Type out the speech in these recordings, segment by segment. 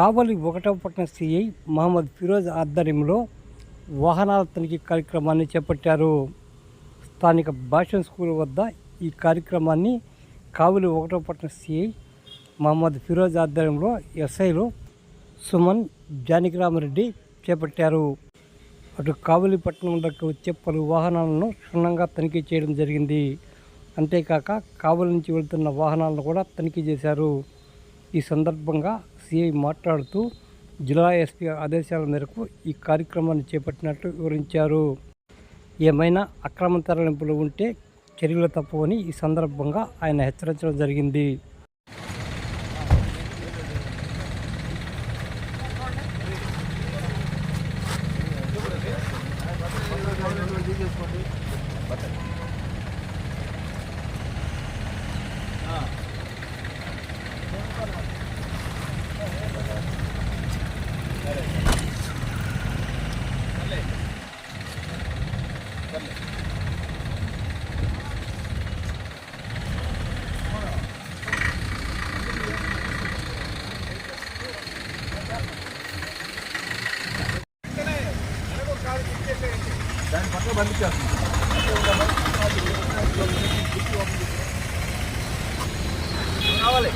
కావలి ఒకటవ పట్టణ సిఐ మహమ్మద్ ఫిరోజ్ ఆధ్వర్యంలో వాహనాల తనిఖీ కార్యక్రమాన్ని చేపట్టారు. స్థానిక భాషన్ స్కూల్ వద్ద ఈ కార్యక్రమాన్ని కావలి ఒకటవ పట్టణ సిఐ మహమ్మద్ ఫిరోజ్ ఆధ్వర్యంలో ఎస్ఐలు సుమన్ జానకిరామరెడ్డి చేపట్టారు. అటు కావలి పట్టణంలోకి వచ్చే పలు వాహనాలను క్షుణ్ణంగా తనిఖీ చేయడం జరిగింది. అంతేకాక కావలి నుంచి వెళ్తున్న వాహనాలను కూడా తనిఖీ చేశారు. ఈ సందర్భంగా సిఐ మాట్లాడుతూ జిల్లా ఎస్పీ ఆదేశాల మేరకు ఈ కార్యక్రమాన్ని చేపట్టినట్లు వివరించారు. ఏమైనా అక్రమ తరలింపులు ఉంటే చర్యలు తప్పవని ఈ సందర్భంగా ఆయన హెచ్చరించడం జరిగింది. దాని పక్కన బంద్ చేస్తున్నాం కావాలి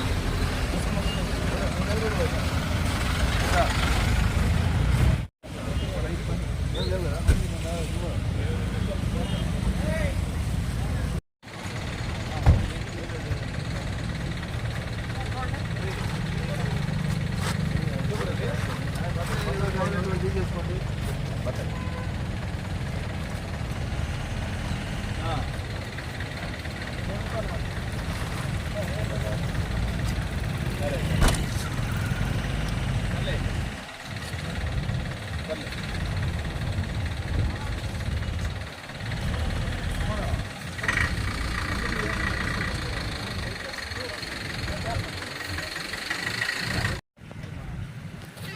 తీసేసుకోండి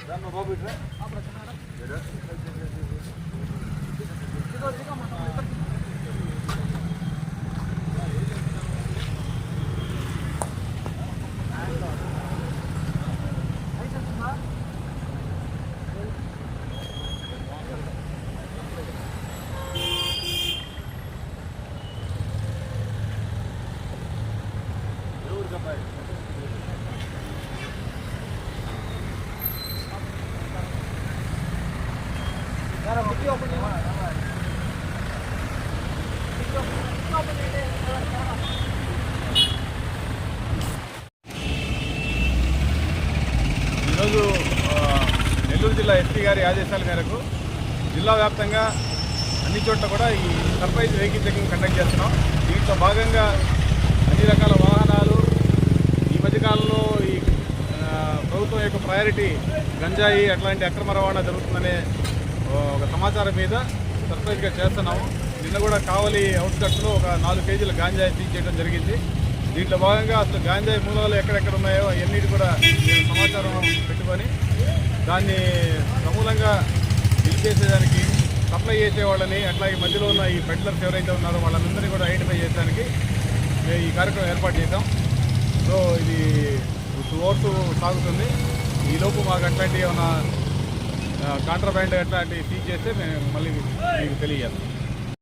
బాబు ఇట్రా ఈరోజు నెల్లూరు జిల్లా ఎస్పీ గారి ఆదేశాల మేరకు జిల్లా వ్యాప్తంగా అన్ని చోట్ల కూడా ఈ సర్ప్రైజ్ వెహికల్ చెకింగ్ కండక్ట్ చేస్తున్నాం. దీంట్లో భాగంగా అన్ని రకాల వాహనాలు ఈ మధ్యకాలంలో ఈ ప్రభుత్వం యొక్క ప్రయారిటీ గంజాయి అట్లాంటి అక్రమ రవాణా జరుగుతుందనే ఒక సమాచారం మీద సర్ప్రైజ్గా చేస్తున్నాము. నిన్న కూడా కావలి అవుట్స్కట్స్లో ఒక నాలుగు కేజీల గాంజాయి సీజ్ చేయడం జరిగింది. దీంట్లో భాగంగా అసలు గాంజాయి మూలాలు ఎక్కడెక్కడ ఉన్నాయో అవన్నీ కూడా నేను సమాచారం పెట్టుకొని దాన్ని సమూలంగా చేసేదానికి సప్లై చేసేవాళ్ళని అట్లాగే మధ్యలో ఉన్న ఈ పెడ్లర్స్ ఎవరైతే ఉన్నారో వాళ్ళందరినీ కూడా ఐడెంటిఫై చేయడానికి మేము ఈ కార్యక్రమం ఏర్పాటు చేద్దాం సో ఇది టూ అవర్స్ సాగుతుంది. ఈలోపు మాకు అట్లాంటివి ఏమైనా కాంట్రాబ్యాండ్ అట్లాంటివి సీజ్ చేస్తే మేము మళ్ళీ మీకు తెలియజేస్తాం.